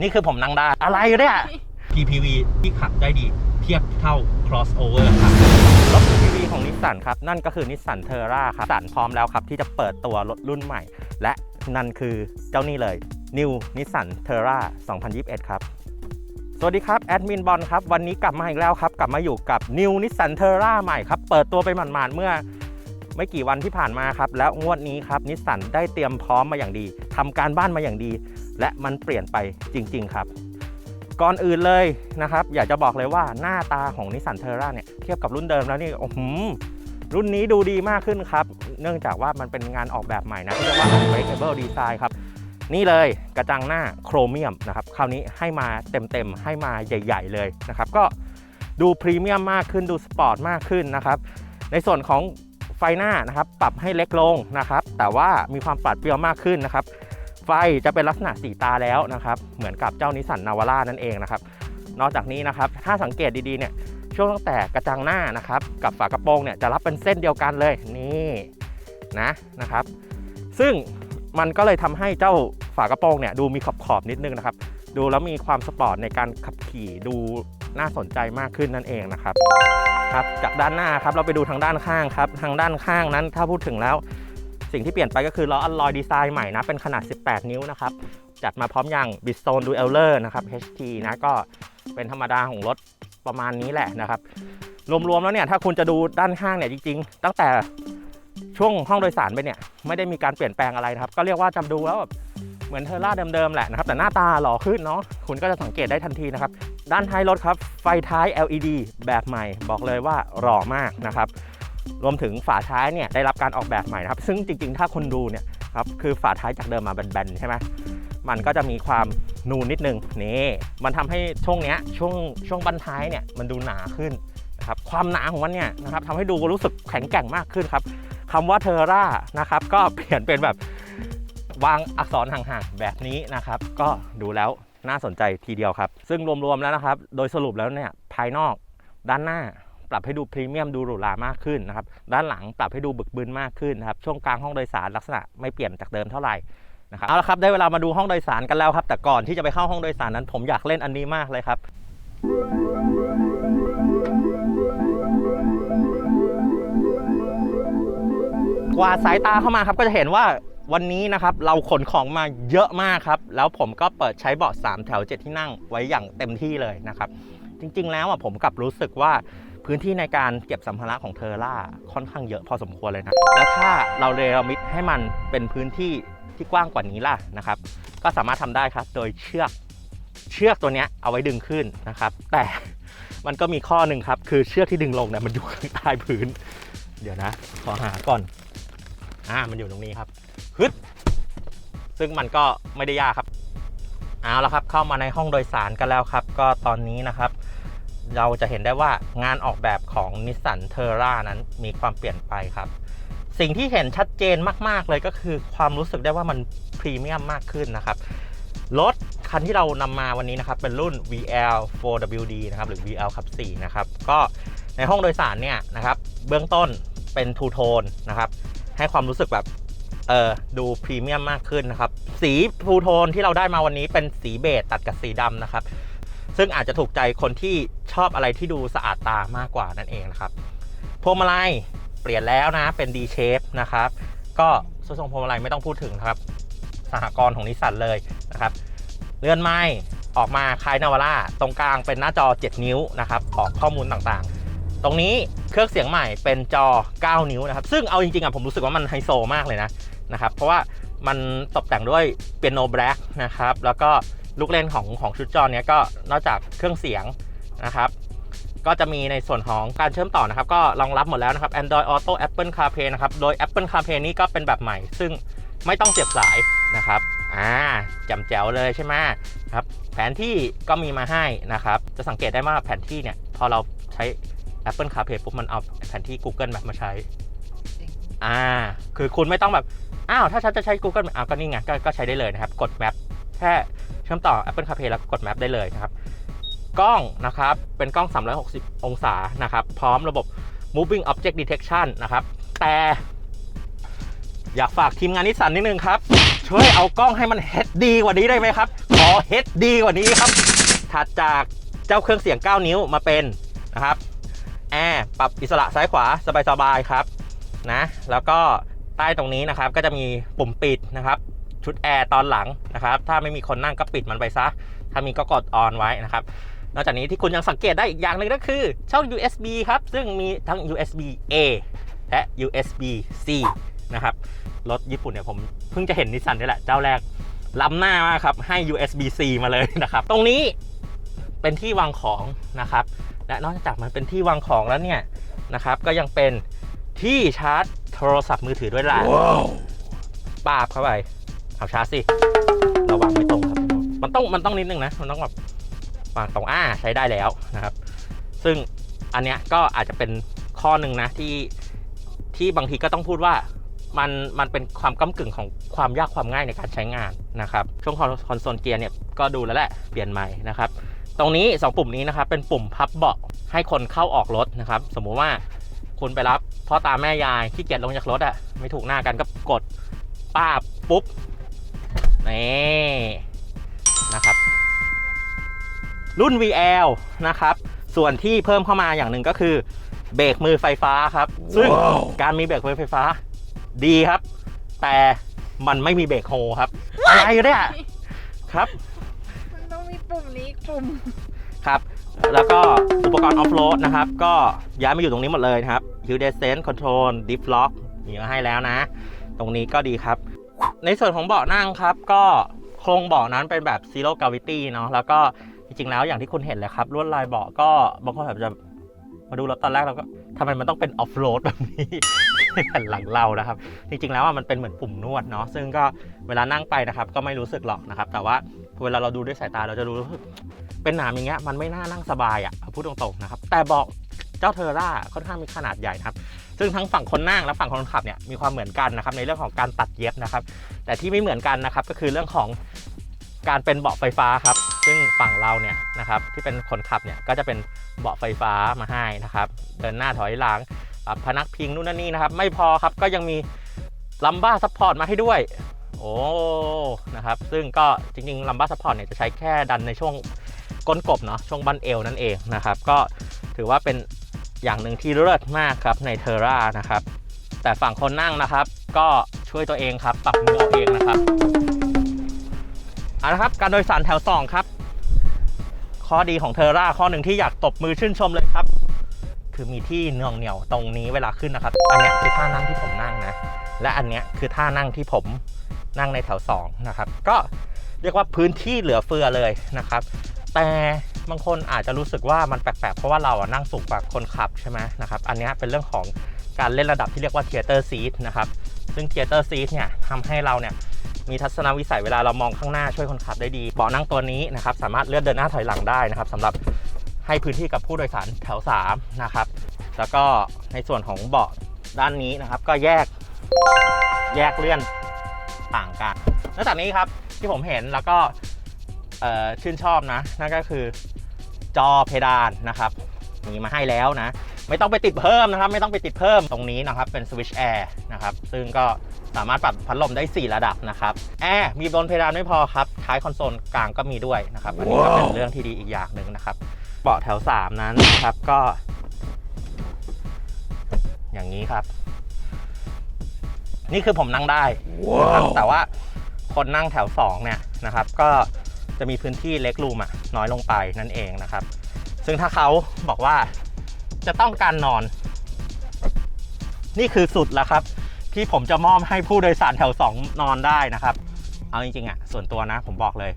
นี่คือผมนั่งได้ อะไรเนี่ย PPV ที่ขับได้ดี เทียบเท่า crossover ครับรถ PPV ของนิสสันครับ นั่นก็คือนิสสันเทอร่าครับนิสสันพร้อมแล้วครับ ที่จะเปิดตัวรถรุ่นใหม่ และนั่นคือเจ้านี่เลย New Nissan Terra 2021 ครับสวัสดีครับ แอดมินบอลครับ วันนี้กลับมาอีกแล้วครับ กลับมาอยู่กับ New Nissan Terra ใหม่ครับ เปิดตัวไปหมาดๆเมื่อไม่กี่วันที่ผ่านมาครับ แล้วงวดนี้ครับนิสสันได้เตรียมพร้อมมาอย่างดีทำการบ้านมาอย่างดี และมันเปลี่ยนไปจริง ๆ ครับ ก่อนอื่นเลยนะครับ อยากจะบอกเลยว่าหน้าตาของนิสสันเทอร่าเนี่ยเทียบกับรุ่นเดิมแล้วนี่โอ้โหรุ่นนี้ดูดีมากขึ้นครับ เนื่องจากว่ามันเป็นงานออกแบบใหม่นะที่เรียกว่า Unbreakable Design ครับ นี่เลยกระจังหน้าโครเมียมนะครับ คราวนี้ให้มาเต็มๆ ให้มาใหญ่ ๆ เลยนะครับ ก็ดูพรีเมียมมากขึ้นดูสปอร์ตมากขึ้นนะครับ ในส่วนของไฟหน้านะครับ ปรับให้เล็กลงนะครับ แต่ว่ามีความปราดเปรียวมากขึ้นนะครับ ไฟจะเป็นลักษณะสีตาแล้วนะครับ เหมือนกับเจ้านิสสันนาวาร่านั่นเองนะครับ นอกจากนี้นะครับ ถ้าสังเกตดีๆเนี่ย ช่วงตั้งแต่กระจังหน้านะครับ กับฝากระโปรงเนี่ยจะรับเป็นเส้นเดียวกันเลย นี่นะนะครับ ซึ่งมันก็เลยทำให้เจ้าฝากระโปรงเนี่ยดูมีขอบๆนิดนึงนะครับ ดูแล้วมีความสปอร์ตในการขับขี่ดูน่าสนใจมากขึ้นนั่นเองนะครับครับจากด้านหน้าครับเราไปดูทางด้านข้างครับ ทางด้านข้างนั้นถ้าพูดถึงแล้ว สิ่งที่เปลี่ยนไปก็คือล้ออัลลอยดีไซน์ใหม่นะ เป็นขนาด 18 นิ้วนะครับ จัดมาพร้อมอย่าง b i s t o n Dueler นะครับ HT นะก็เป็นธรรมดาของรถประมาณนี้แหละนะครับ รวมๆแล้วเนี่ยถ้าคุณจะดูด้านข้างเนี่ยจริง ๆ ตั้งแต่ช่วงห้องโดยสารไปเนี่ยไม่ได้มีการเปลี่ยนแปลงอะไรนะครับ ก็เรียกว่าจำดูแล้วแบบเหมือนเทอร่าเดิมๆแหละนะครับ แต่หน้าตาหล่อขึ้นเนาะคุณก็จะสังเกตได้ทันทีนะครับ ด้านท้ายรถครับ ไฟท้าย LED แบบใหม่บอกเลยว่าหล่อมากนะครับ รวมถึงฝาท้ายเนี่ยได้รับการออกแบบใหม่นะครับ ซึ่งจริงๆ ถ้าคนดูเนี่ยครับคือฝาท้ายจากเดิมมาแบนๆใช่ไหมมันก็จะมีความนูนนิดนึงนี่มันทำให้ช่วงเนี้ยช่วงช่วงบันท้ายเนี่ยมันดูหนาขึ้นนะครับความหนาของมันเนี่ยนะครับทำให้ดูรู้สึกแข็งแกร่งมากขึ้นครับคำว่าเทอร่านะครับก็เปลี่ยนเป็นแบบวางอักษรห่างๆแบบนี้นะครับ ก็ดูแล้วน่าสนใจทีเดียวครับ ซึ่งรวมๆแล้วนะครับ โดยสรุปแล้วเนี่ยภายนอกด้านหน้า ปรับให้ดูพรีเมียมดูหรูหรามากขึ้นนะครับด้านหลังปรับให้ดูบึกบึนมากขึ้นนะครับช่วงกลางห้องโดยสารลักษณะไม่เปลี่ยนจากเดิมเท่าไหร่นะครับเอาละครับได้เวลามาดูห้องโดยสารกันแล้วครับ แต่ก่อนที่จะไปเข้าห้องโดยสารนั้น ผมอยากเล่นอันนี้มากเลยครับกวาดสายตาเข้ามาครับก็จะเห็นว่าวันนี้นะครับเราขนของมาเยอะมากครับ แล้วผมก็เปิดใช้เบาะ3แถว7ที่นั่งไว้อย่างเต็มที่เลยนะครับ จริง ๆ แล้วอะผมกลับรู้สึกว่า พื้นที่ในการเก็บสัมภาระของเทอร่าค่อนข้างเยอะพอสมควรเลยนะ แล้วถ้าเราเรมิดให้มันเป็นพื้นที่ที่กว้างกว่านี้ล่ะนะครับ ก็สามารถทำได้ครับ โดยเชือกเชือกตัวนี้เอาไว้ดึงขึ้นนะครับ แต่มันก็มีข้อหนึ่งครับ คือเชือกที่ดึงลงเนี่ยมันอยู่ข้างใต้พื้น เดี๋ยวนะ ขอหาก่อน อ่า มันอยู่ตรงนี้ครับฮึดซึ่งมันก็ไม่ได้ยากครับ เอาละครับ เข้ามาในห้องโดยสารกันแล้วครับ ก็ตอนนี้นะครับ เราจะเห็นได้ว่างานออกแบบของนิสสันเทอร่านั้นมีความเปลี่ยนไปครับ สิ่งที่เห็นชัดเจนมาก ๆ เลยก็คือความรู้สึกได้ว่ามันพรีเมียมมากขึ้นนะครับ รถคันที่เรานำมาวันนี้นะครับเป็นรุ่น VL 4WD นะครับหรือ VL ขับ4นะครับก็ในห้องโดยสารเนี่ยนะครับเบื้องต้นเป็นทูโทนนะครับให้ความรู้สึกแบบเออดูพรีเมียมมากขึ้นนะครับ สีทูโทนที่เราได้มาวันนี้เป็นสีเบจตัดกับสีดำนะครับ ซึ่งอาจจะถูกใจคนที่ชอบอะไรที่ดูสะอาดตามากกว่านั่นเองนะครับพวงมาลัยเปลี่ยนแล้วนะเป็น D shape นะครับก็ส่วนทรงพวงมาลัยไม่ต้องพูดถึงครับสหกรณ์ของนิสสันเลยนะครับเลื่อนไม้ออกมาคล้ายนาวาร่าตรงกลางเป็นหน้าจอ 7 นิ้วนะครับออกข้อมูลต่างๆ ตรงนี้เครื่องเสียงใหม่เป็นจอ 9 นิ้วนะครับ ซึ่งเอาจริงๆอะผมรู้สึกว่ามันไฮโซมากเลยนะนะครับ เพราะว่ามันตกแต่งด้วยเปียโนแบล็กนะครับ แล้วก็ ลูกเล่นของของชุดจอเนี้ยก็นอกจากเครื่องเสียงนะครับ ก็จะมีในส่วนของการเชื่อมต่อนะครับ ก็รองรับหมดแล้วนะครับ Android Auto Apple CarPlay นะครับ โดย Apple CarPlay นี้ก็เป็นแบบใหม่ ซึ่งไม่ต้องเสียบสายนะครับอ่าจำแจ๋วเลยใช่ไหมครับ แผนที่ก็มีมาให้นะครับ จะสังเกตได้ว่าแผนที่เนี่ย พอเราใช้ Apple CarPlay ปุ๊บมันเอาแผนที่ Google Map มาใช้อ่า คือคุณไม่ต้องแบบ อ้าว ถ้าฉันจะใช้ Google Map อ้าวก็นี่ไงกก็ใช้ได้เลยนะครับ กด Map แค่เชื่อมต่อ Apple CarPlay แล้วกด Map ได้เลยนะครับ กล้องนะครับ เป็นกล้อง 360 องศานะครับ พร้อมระบบ moving object detection นะครับ แต่อยากฝากทีมงานนิสสันนิดนึงครับ ช่วยเอากล้องให้มัน HD กว่านี้ได้ไหมครับขขอเฮดดีกว่านี้ครับ ถัดจากเจ้าเครื่องเสียง 9 นิ้วมาเป็นนะครับแอร์ปรับอิสระซ้ายขวาสบายๆครับนะ แล้วก็ใต้ตรงนี้นะครับก็จะมีปุ่มปิดนะครับ ชุดแอร์ตอนหลังนะครับ ถ้าไม่มีคนนั่งก็ปิดมันไปซะ ถ้ามีก็กดออนไว้นะครับ นอกจากนี้ที่คุณยังสังเกตได้อีกอย่างหนึ่งก็คือ ช่อง USB ครับ ซึ่งมีทั้ง USB A และ USB C นะครับ รถญี่ปุ่นเนี่ยผมเพิ่งจะเห็นนิสสันนี่แหละ เจ้าแรกล้ำหน้ามากครับ ให้ USB C มาเลยนะครับ ตรงนี้เป็นที่วางของนะครับ และนอกจากมันเป็นที่วางของแล้วเนี่ยนะครับ ก็ยังเป็นที่ชาร์จโทรศัพท์มือถือด้วยล่ะปาบเข้าไป เอาชาร์จสิเระวังไม่ตรงครับ มันต้องมันต้องนิดนึงนะ มันต้องแบบวางตรงอ่าใช้ได้แล้วนะครับ ซึ่งอันเนี้ยก็อาจจะเป็นข้อหนึ่งนะที่ที่บางทีก็ต้องพูดว่ามันมันเป็นความก้ากึ่งของความยากความง่ายในการใช้งานนะครับ ช่วงคอนโซลเกียร์เนี่ยก็ดูแล้วแหละเปลี่ยนใหม่นะครับ ตรงนี้ 2 ปุ่มนี้นะครับเป็นปุ่มพับเบาะให้คนเข้าออกรถนะครับ สมมุติว่าคุณไปรับพ่อตาแม่ยายที่เกียจลงจากรถอะ่ะไม่ถูกหน้ากันก็กดป้าบปุ๊บ นี่นะครับ รุ่น VL นะครับ ส่วนที่เพิ่มเข้ามาอย่างหนึ่งก็คือเบรกมือไฟฟ้าครับ ซึ่งว้าวการมีเบรกมือไฟฟ้า ดีครับ แต่มันไม่มีเบรกโฮครับ อะไรเนี่ยครับ มันต้องมีปุ่มนี้อีกปุ่มครับ แล้วก็อุปกรณ์ออฟโรดนะครับ ก็ย้ายมาอยู่ตรงนี้หมดเลยนะครับ Hill Descent Control Diff Lock มีมาให้แล้วนะ ตรงนี้ก็ดีครับ ในส่วนของเบาะนั่งครับ ก็โครงเบาะนั้นเป็นแบบ Zero Gravity เนาะแล้วก็จริงๆแล้วอย่างที่คุณเห็นเลยครับลวดลายเบาะก็บางคนอาจจะมาดูรถตอนแรกเราก็ทำไมมันต้องเป็นออฟโรดแบบนี้ในแผ่นหลังเรานะครับ จริงๆแล้วมันเป็นเหมือนปุ่มนวดเนาะซึ่งก็เวลานั่งไปนะครับ ก็ไม่รู้สึกหรอกนะครับ แต่ว่าเวลาเราดูด้วยสายตาเราจะรู้สึกเป็นหนามอย่างเงี้ยมันไม่น่านั่งสบายอะพูดตรงๆนะครับ แต่เบอกเจ้าเทอร่าค่อนข้างมีขนาดใหญ่นะครับ ซึ่งทั้งฝั่งคนนั่งและฝั่งคนขับเนี่ยมีความเหมือนกันนะครับในเรื่องของการตัดเย็บนะครับ แต่ที่ไม่เหมือนกันนะครับก็คือเรื่องของการเป็นเบาะไฟฟ้าครับ ซึ่งฝั่งเราเนี่ยนะครับที่เป็นคนขับเนี่ยก็จะเป็นเบาะไฟฟ้ามาให้นะครับ เดินหน้าถอยหลังพนักพิงนู่นนั่นนี่นะครับ ไม่พอครับก็ยังมีลัมบ้าซัพพอร์ตมาให้ด้วย โอ้นะครับ ซึ่งก็จริงๆลัมบ้าซัพพอร์ตเนี่ยจะใช้แค่ดันในช่วงก้นกบเนาะช่วงบันเอวนั่นเองนะครับ ก็ถือว่าเป็น อย่างหนึ่งที่เลิศมากครับในเทอร่านะครับ แต่ฝั่งคนนั่งนะครับ ก็ช่วยตัวเองครับ ปรับมือเอาเองนะครับเอาละครับ การโดยสารแถว 2 ครับ ข้อดีของเทอร่าข้อหนึ่งที่อยากตบมือชื่นชมเลยครับ คือมีที่เนืองเหนียวตรงนี้เวลาขึ้นนะครับ อันนี้คือท่านั่งที่ผมนั่งนะ และอันนี้คือท่านั่งที่ผมนั่งในแถว 2 นะครับ ก็เรียกว่าพื้นที่เหลือเฟือเลยนะครับ แต่ บางคนอาจจะรู้สึกว่ามันแปลกๆ เพราะว่าเราอะนั่งสูงกว่าคนขับใช่ไหมนะครับ อันนี้เป็นเรื่องของการเล่นระดับที่เรียกว่าเทเตอร์ซีทนะครับ ซึ่งเทเตอร์ซีทเนี่ยทำให้เราเนี่ยมีทัศนวิสัยเวลาเรามองข้างหน้าช่วยคนขับได้ดี เบาะนั่งตัวนี้นะครับสามารถเลื่อนเดินหน้าถอยหลังได้นะครับสำหรับให้พื้นที่กับผู้โดยสารแถว3นะครับ แล้วก็ในส่วนของเบาะด้านนี้นะครับ ก็แยกแยกเลื่อนต่างกันนอกจากนี้ครับที่ผมเห็นแล้วก็ชื่นชอบนะ นั่นก็คือ จอเพดานนะครับมีมาให้แล้วนะ ไม่ต้องไปติดเพิ่มนะครับ ไม่ต้องไปติดเพิ่มตรงนี้นะครับ เป็นสวิตช์แอร์นะครับ ซึ่งก็สามารถปรับพัดลมได้ 4 ระดับนะครับ แอร์มีบนเพดานไม่พอครับ ท้ายคอนโซลกลางก็มีด้วยนะครับ อันนี้ก็เป็นว้าวเรื่องที่ดีอีกอย่างหนึ่งนะครับ เบาะแถว 3 นั้นนะครับก็ อย่างนี้ครับ นี่คือผมนั่งได้นะครับ Wow. แต่ว่าคนนั่งแถว 2 เนี่ยนะครับ ก็ จะมีพื้นที่เล็กรูมอะน้อยลงไปนั่นเองนะครับ ซึ่งถ้าเขาบอกว่าจะต้องการนอน นี่คือสุดแล้วครับ ที่ผมจะมอบให้ผู้โดยสารแถว 2 นอนได้นะครับ เอาจริงๆอะส่วนตัวนะ ผมบอกเลย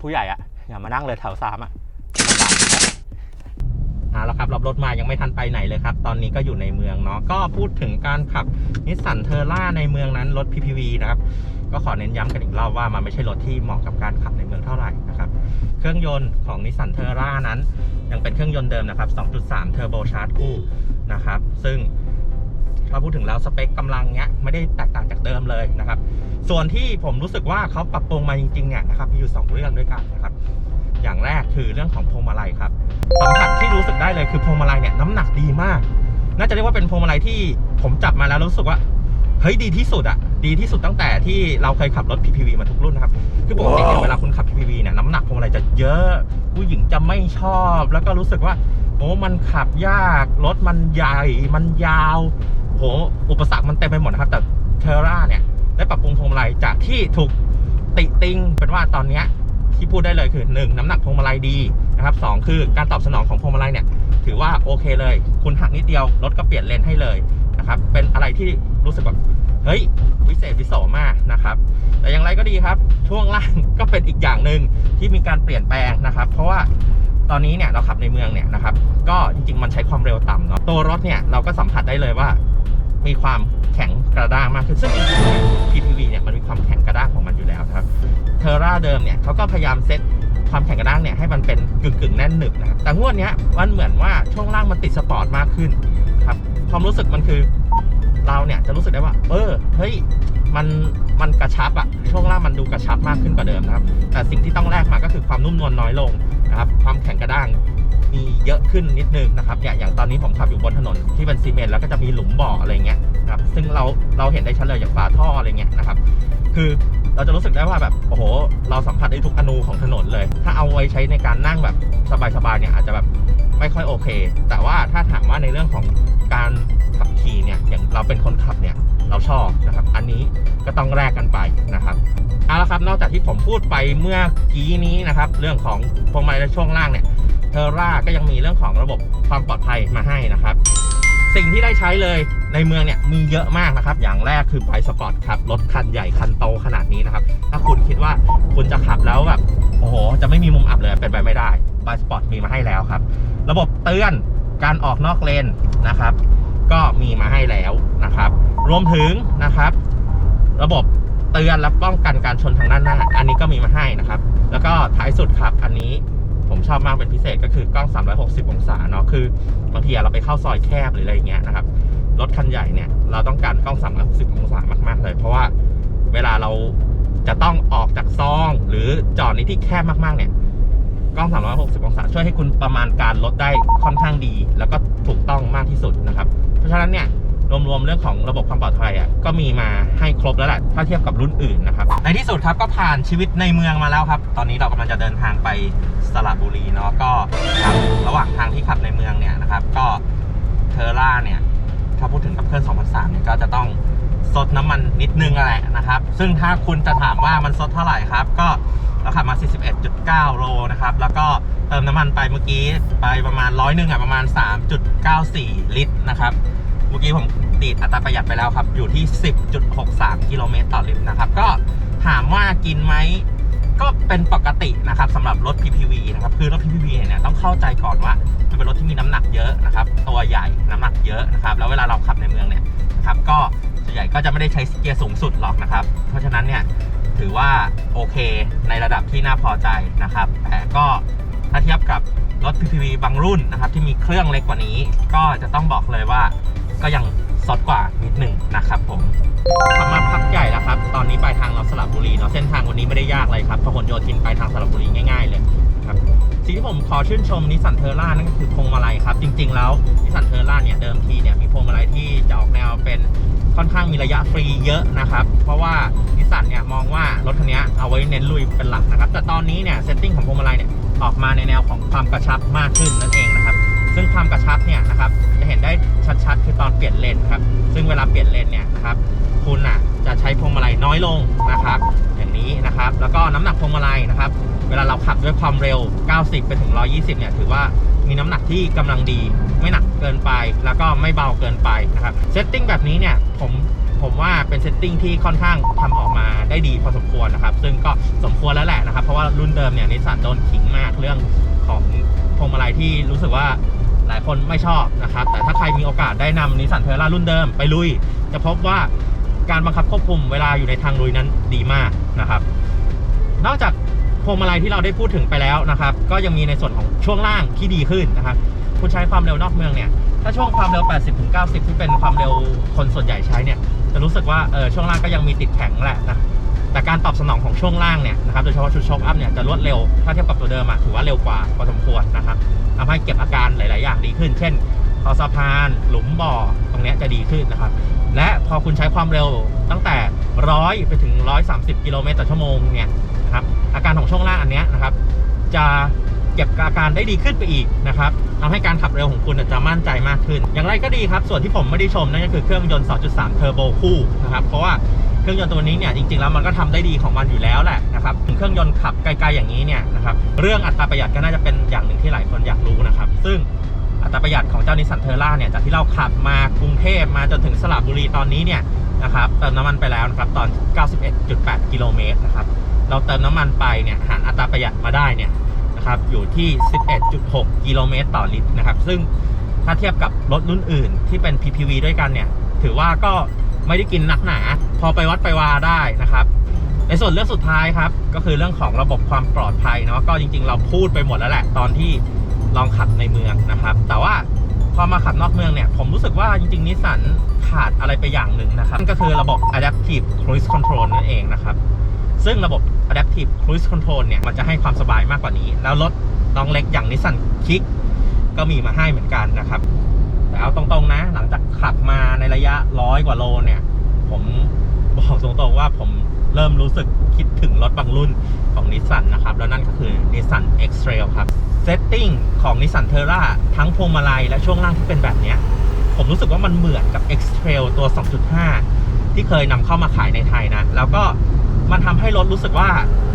ผู้ใหญ่อะอย่ามานั่งเลยแถวสามอะ เอาละครับรับรถมายังไม่ทันไปไหนเลยครับ ตอนนี้ก็อยู่ในเมืองเนาะก็พูดถึงการขับนิสสันเทอร่าในเมืองนั้นรถ PPV นะครับ ก็ขอเน้นย้ำกันอีกรอบว่ามันไม่ใช่รถที่เหมาะกับการขับในเมืองเท่าไหร่นะครับ เครื่องยนต์ของนิสสันเทอร่านั้น ยังเป็นเครื่องยนต์เดิมนะครับ 2.3 เทอร์โบชาร์จคู่นะครับ ซึ่งถ้าพูดถึงแล้วสเปคกำลังเนี้ยไม่ได้แตกต่างจากเดิมเลยนะครับ ส่วนที่ผมรู้สึกว่าเขาปรับปรุงมาจริงๆเนี่ยนะครับมีอยู่ 2 เรื่องด้วยกันนะครับ อย่างแรกคือเรื่องของพวงมาลัยครับสัมผัสที่รู้สึกได้เลยคือพวงมาลัยเนี่ยน้ำหนักดีมาก น่าจะเรียกว่าเป็นพวงมาลัยที่ผมจับมาแล้วรู้สึกว่าเฮ้ยดีที่สุดอะดีที่สุดตั้งแต่ที่เราเคยขับรถ PPV มาทุกรุ่นนะครับ คือปกติเนี่ยว้าวเวลาคุณขับ PPV เนี่ยน้ำหนักพวงมาลัยจะเยอะผู้หญิงจะไม่ชอบ แล้วก็รู้สึกว่าโอ้มันขับยากรถมันใหญ่มันยาวโหอุปสรรคมันเต็มไปหมดนะครับ แต่เทอร่าเนี่ยได้ปรับปรุงพวงมาลัยจากที่ถูกติติงเป็นว่าตอนเนี้ย ที่พูดได้เลยคือ 1 น้ำหนักพวงมาลัยดีนะครับสองคือการตอบสนองของพวงมาลัยเนี่ยถือว่าโอเคเลย คุณหักนิดเดียวรถก็เปลี่ยนเลนให้เลยนะครับเป็นอะไรที่รู้สึกแบบเฮ้ยวิเศษวิโสมากนะครับ แต่อย่างไรก็ดีครับ ช่วงล่างก็เป็นอีกอย่างหนึ่งที่มีการเปลี่ยนแปลงนะครับ เพราะว่าตอนนี้เนี่ยเราขับในเมืองเนี่ยนะครับ ก็จริงๆมันใช้ความเร็วต่ำเนาะตัวรถเนี่ยเราก็สัมผัสได้เลยว่า มีความแข็งกระด้างมากขึ้นซึ่งจริงๆ PPV เนี่ยมันมีความแข็งกระด้างของมันอยู่แล้วครับเทอร่าเดิมเนี่ยเขาก็พยายามเซ็ตความแข็งกระด้างเนี่ยให้มันเป็นกึ่งกึ่งแน่นหนึบนะครับแต่งวดนี้มันเหมือนว่าช่วงล่างมันติดสปอร์ตมากขึ้นครับความรู้สึกมันคือเราเนี่ยจะรู้สึกได้ว่า เออเฮ้ยมันมันกระชับอะช่วงล่างมันดูกระชับมากขึ้นกว่าเดิมนะครับ แต่สิ่งที่ต้องแลกมาก็คือความนุ่มนวลน้อยลงนะครับความแข็งกระด้าง มีเยอะขึ้นนิดนึงนะครับเนี่ยอย่างตอนนี้ผมขับอยู่บนถนนที่เป็นซีเมนต์แล้วก็จะมีหลุมบ่ออะไรเงี้ยนะครับซึ่งเราเราเห็นได้ชัดเลยอย่างฝาท่ออะไรเงี้ยนะครับ คือเราจะรู้สึกได้ว่าแบบโอ้โห เราสัมผัสได้ทุกอนูของถนนเลย ถ้าเอาไว้ใช้ในการนั่งแบบสบายๆเนี่ยอาจจะแบบไม่ค่อยโอเค แต่ว่าถ้าถามว่าในเรื่องของการขับขี่เนี่ยอย่างเราเป็นคนขับเนี่ยเราชอบนะครับ อันนี้ก็ต้องแลกกันไปนะครับเอาละครับนอกจากที่ผมพูดไปเมื่อกี้นี้นะครับ เรื่องของพวงมาลัยและช่วงล่างเนี่ย เทอร่าก็ยังมีเรื่องของระบบความปลอดภัยมาให้นะครับ สิ่งที่ได้ใช้เลยในเมืองเนี่ยมีเยอะมากนะครับ อย่างแรกคือไบสปอร์ตครับ รถคันใหญ่คันโตขนาดนี้นะครับ ถ้าคุณคิดว่าคุณจะขับแล้วแบบโอ้โห จะไม่มีมุมอับเลยเป็นไปไม่ได้ไบสปอร์ตมีมาให้แล้วครับ ระบบเตือนการออกนอกเลนนะครับ ก็มีมาให้แล้วนะครับ รวมถึงนะครับ ระบบเตือนและป้องกันการชนทางด้านหน้า อันนี้ก็มีมาให้นะครับ แล้วก็ท้ายสุดครับอันนี้ ผมชอบมากเป็นพิเศษก็คือกล้อง 360 องศาเนาะคือบางทีเราไปเข้าซอยแคบหรืออะไรเงี้ยนะครับรถคันใหญ่เนี่ยเราต้องการกล้อง 360 องศามาก ๆ เลย เพราะว่าเวลาเราจะต้องออกจากซอง หรือจอดในที่แคบมากๆเนี่ยกล้อง 360 องศาช่วยให้คุณประมาณการรถได้ค่อนข้างดี แล้วก็ถูกต้องมากที่สุดนะครับ เพราะฉะนั้นเนี่ย รวมๆเรื่องของระบบความปลอดภัยอะก็มีมาให้ครบแล้วแหละถ้าเทียบกับรุ่นอื่นนะครับในที่สุดครับก็ผ่านชีวิตในเมืองมาแล้วครับ ตอนนี้เรากำลังจะเดินทางไปสระบุรีเนาะก็ครับระหว่างทางที่ขับในเมืองเนี่ยนะครับก็เทอร่าเนี่ยถ้าพูดถึงกับเครื่อง2003เนี่ยก็จะต้องซดน้ำมันนิดนึงอะแหละนะครับ ซึ่งถ้าคุณจะถามว่ามันซดเท่าไหร่ครับ ก็เราขับมา 41.9 โลนะครับ แล้วก็เติมน้ำมันไปเมื่อกี้ไปประมาณร้อยหนึ่งอะประมาณ 3.94 ลิตรนะครับ เมื่อกี้ผม ติอัตราประหยัดไปแล้วครับ อยู่ที่ 10.63 กิโลเมตรต่อลิตรนะครับ ก็ถามว่ากินไหมก็เป็นปกตินะครับสำหรับรถ PPV นะครับคือรถ PPV เนี่ยต้องเข้าใจก่อนว่ามันเป็นรถที่มีน้ำหนักเยอะนะครับตัวใหญ่น้ำหนักเยอะนะครับแล้วเวลาเราขับในเมืองเนี่ยนะครับก็ส่วนใหญ่ก็จะไม่ได้ใช้เกียร์สูงสุดหรอกนะครับ เพราะฉะนั้นเนี่ยถือว่าโอเคในระดับที่น่าพอใจนะครับ แต่ก็ถ้าเทียบกับรถ PPV บางรุ่นนะครับที่มีเครื่องเล็กกว่านี้ ก็จะต้องบอกเลยว่าก็ยัง ซดกว่านิดหนึ่งนะครับผมขับมาพักใหญ่แล้วครับ ตอนนี้ปลายทางเราสระบุรีเนาะเส้นทางวันนี้ไม่ได้ยากเลยครับพหลโยธินไปทางสระบุรีง่ายๆเลยครับสิ่งที่ผมขอชื่นชมนิสสันเทอร่านั่นก็คือพวงมาลัยครับ จริง ๆ แล้วนิสสันเทอร่าเนี่ยเดิมทีเนี่ยมีพวงมาลัยที่จะออกแนวเป็นค่อนข้างมีระยะฟรีเยอะนะครับ เพราะว่านิสสันเนี่ยมองว่ารถคันนี้เอาไว้เน้นลุยเป็นหลักนะครับ แต่ตอนนี้เนี่ยเซตติ้งของพวงมาลัยเนี่ยออกมาในแนวของความกระชับมากขึ้นนั่นเองนะครับ ซึ่งความกระชับเนี่ยนะครับจะเห็นได้ชัดๆคื ตอนเปลี่ยนเลนครับ ซึ่งเวลาเปลี่ยนเลนเนี่ยครับ คุณอะจะใช้พวงมาลัยน้อยลงนะครับ อย่างนี้นะครับ แล้วก็น้ำหนักพวงมาลัยนะครับ เวลาเราขับด้วยความเร็ว 90 ไปถึง 120 เนี่ย ถือว่ามีน้ำหนักที่กำลังดี ไม่หนักเกินไป แล้วก็ไม่เบาเกินไปนะครับ เซตติ้งแบบนี้เนี่ย ผมผมว่าเป็นเซตติ้งที่ค่อนข้างทำออกมาได้ดีพอสมควรนะครับ ซึ่งก็สมควรแล้วแหละนะครับ เพราะว่ารุ่นเดิมเนี่ยนิสสันโดนขิงมากเรื่องของพวงมาลัยที่รู้สึกว่า หลายคนไม่ชอบนะครับ แต่ถ้าใครมีโอกาสได้นำนิสสันเทอร่ารุ่นเดิมไปลุย จะพบว่าการบังคับควบคุมเวลาอยู่ในทางลุยนั้นดีมากนะครับ นอกจากพวงมาลัยที่เราได้พูดถึงไปแล้วนะครับ ก็ยังมีในส่วนของช่วงล่างที่ดีขึ้นนะครับคุณใช้ความเร็วนอกเมืองเนี่ยถ้าช่วงความเร็ว 80ถึง90 ที่เป็นความเร็วคนส่วนใหญ่ใช้เนี่ยจะรู้สึกว่าเออช่วงล่างก็ยังมีติดแข็งแหละนะ แต่การตอบสนองของช่วงล่างเนี่ยนะครับโดยเฉพาะชุดช็อคอัพเนี่ยจะรวดเร็วถ้าเทียบกับตัวเดิมอะถือว่าเร็วกว่าพอสมควรนะครับทำให้เก็บอาการหลาย ๆ อย่างดีขึ้น เช่นคอสะพาน หลุมบ่อตรงนี้จะดีขึ้นนะครับ และพอคุณใช้ความเร็วตั้งแต่100ไปถึง 130 กิโลเมตรต่อชั่วโมงเนี่ยนะครับอาการของช่วงล่างอันนี้นะครับ จะเก็บอาการได้ดีขึ้นไปอีกนะครับทำให้การขับเร็วของคุณจะมั่นใจมากขึ้น อย่างไรก็ดีครับ ส่วนที่ผมไม่ได้ชมนั่นก็คือเครื่องยนต์ 2.3 เทอร์โบคู่นะครับ เพราะว่า เครื่องยนต์ตัวนี้เนี่ยจริงๆแล้วมันก็ทำได้ดีของมันอยู่แล้วแหละนะครับถึงเครื่องยนต์ขับไกลๆอย่างนี้เนี่ยนะครับเรื่องอัตราประหยัดก็น่าจะเป็นอย่างหนึ่งที่หลายคนอยากรู้นะครับ ซึ่งอัตราประหยัดของเจ้านิสสันเทอร่าเนี่ยจากที่เราขับมากรุงเทพมาจนถึงสระบุรีตอนนี้เนี่ยนะครับเติมน้ำมันไปแล้วนะครับตอน 91.8 กิโลเมตรนะครับเราเติมน้ำมันไปเนี่ยหารอัตราประหยัดมาได้เนี่ยนะครับอยู่ที่ 11.6 กิโลเมตรต่อลิตรนะครับซึ่งถ้าเทียบกับรถรุ่นอื่นที่เป็น PPV ด้วยกันเนี่ยถือว่าก็ ไม่ได้กินหนักหนา พอไปวัดไปวาได้นะครับ ในส่วนเรื่องสุดท้ายครับ ก็คือเรื่องของระบบความปลอดภัยเนาะก็จริง ๆ เราพูดไปหมดแล้วแหละตอนที่ลองขับในเมืองนะครับ แต่ว่าพอมาขับนอกเมืองเนี่ย ผมรู้สึกว่าจริงๆนิสสันขาดอะไรไปอย่างหนึ่งนะครับก็คือระบบ adaptive cruise control นั่นเองนะครับ ซึ่งระบบ adaptive cruise control เนี่ย มันจะให้ความสบายมากกว่านี้ แล้วรถน้องเล็กอย่างนิสสันคิกก็มีมาให้เหมือนกันนะครับ แต่เอาตรงๆนะ หลังจากขับมาในระยะร้อยกว่าโลเนี่ย ผมบอกตรงๆว่าผมเริ่มรู้สึกคิดถึงรถบางรุ่นของนิสสันนะครับ แล้วนั่นก็คือนิสสัน X-Trail ครับเซตติ้งของนิสสันเทอร่าทั้งพวงมาลัยและช่วงล่างที่เป็นแบบนี้ผมรู้สึกว่ามันเหมือนกับ X-Trail ตัว 2.5 ที่เคยนำเข้ามาขายในไทยนะ แล้วก็มันทำให้รถรู้สึกว่า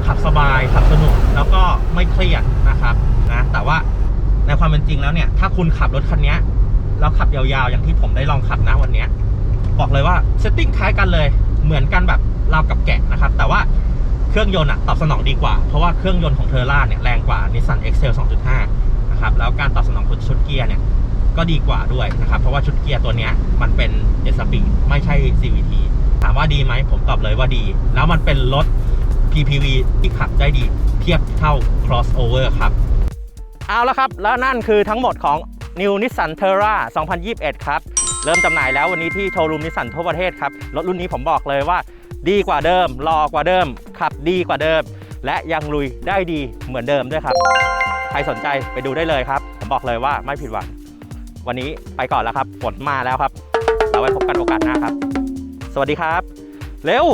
ขับสบาย ขับสนุก แล้วก็ไม่เครียดนะครับนะแต่ว่าในความเป็นจริงแล้วเนี่ย ถ้าคุณขับรถคันนี้ แล้วขับยาวๆ อย่างที่ผมได้ลองขับนะวันนี้บอกเลยว่าเซตติ้งคล้ายกันเลยเหมือนกันแบบราวกับแกะนะครับ แต่ว่าเครื่องยนต์อะตอบสนองดีกว่า เพราะว่าเครื่องยนต์ของเทอร่าเนี่ยแรงกว่า Nissan X-Trail 2.5 นะครับ แล้วการตอบสนองของชุดเกียร์เนี่ยก็ดีกว่าด้วยนะครับ เพราะว่าชุดเกียร์ตัวนี้มันเป็น7สปีดไม่ใช่ CVT ถามว่าดีไหมผมตอบเลยว่าดี แล้วมันเป็นรถ PPV ที่ขับได้ดี เทียบเท่า crossover ครับ เอาละครับ แล้วนั่นคือทั้งหมดของ New Nissan Terra 2021 ครับ เริ่มจำหน่ายแล้ววันนี้ที่โชว์รูมนิสสันทั่วประเทศครับ รถรุ่นนี้ผมบอกเลยว่า ดีกว่าเดิมรอกว่าเดิม ขับดีกว่าเดิม และยังลุยได้ดีเหมือนเดิมด้วยครับ ใครสนใจไปดูได้เลยครับ ผมบอกเลยว่าไม่ผิดหวัง วันนี้ไปก่อนแล้วครับฝนมาแล้วครับ เราไว้พบกันโอกาสหน้าครับ สวัสดีครับ เร็ว